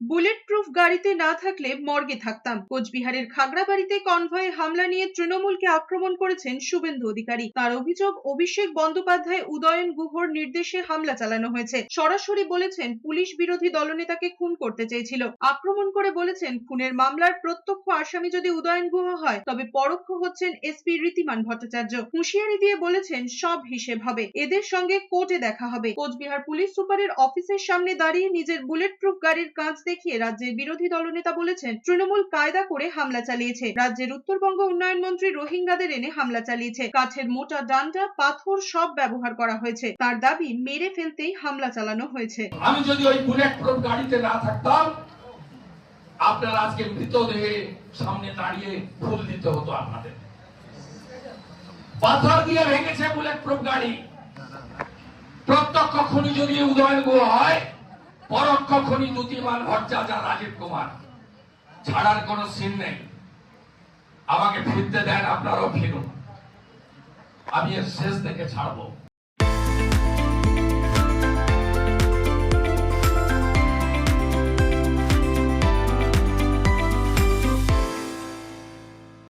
Bullet proof গাড়িতে না থাকলে মর্গে থাকতাম। কোচবিহারের খাগড়াবাড়িতে কনভয়ে হামলা নিয়ে তৃণমূলকে আক্রমণ করেছেন শুভেন্দু অধিকারী। তার অভিযোগ, অভিষেক বন্দ্যোপাধ্যায়, উদয়ন গুহর নির্দেশে হামলা চালানো হয়েছে। সরাসরি বলেছেন, পুলিশ বিরোধী দলনেতাকে খুন করতে চেয়েছিল। আক্রমণ করে বলেছেন, খুনের মামলার প্রত্যক্ষ আসামি যদি উদয়ন গুহ হয়, তবে পরোক্ষ হচ্ছেন এসপি রীতিমান ভট্টাচার্য। হুঁশিয়ারি দিয়ে বলেছেন, সব হিসেব হবে। এদের সঙ্গে কোর্টে দেখা হবে। কোচবিহার পুলিশ সুপারের অফিসের সামনে দাঁড়িয়ে নিজের বুলেট প্রুফ গাড়ির কাঁচ দেখিয়ে রাজ্যের বিরোধী দলনেতা বলেছেন, তৃণমূল কায়দা করে হামলা চালিয়েছে। রাজ্যের উত্তরবঙ্গ উন্নয়ন মন্ত্রী রোহিঙ্গাদের এনে হামলা চালিয়েছে। কাঠের মোটা ডান্ডা, পাথর সব ব্যবহার করা হয়েছে। তার দাবি, মেরে ফেলতেই হামলা চালানো হয়েছে। আমি যদি ওই বুলেট গাড়িতে না থাকতাম, আপনার আজকে মৃতদেহে সামনে দাঁড়িয়ে ফুল দিতে হতো আপনাদের। পাথর দিয়ে ভেঙেছে বুলেট প্রুফ গাড়ি। প্রত্যক্ষ খনি যদি উদয়ন হয় পরোক্ষ খনি দুতিমান ভট্টাচার রাজীব কুমার। ছাড়ার কোন সিন নেই। আমাকে ফিরতে দেন, আপনারও ফিরুন। আমি এর শেষ থেকে ছাড়বো।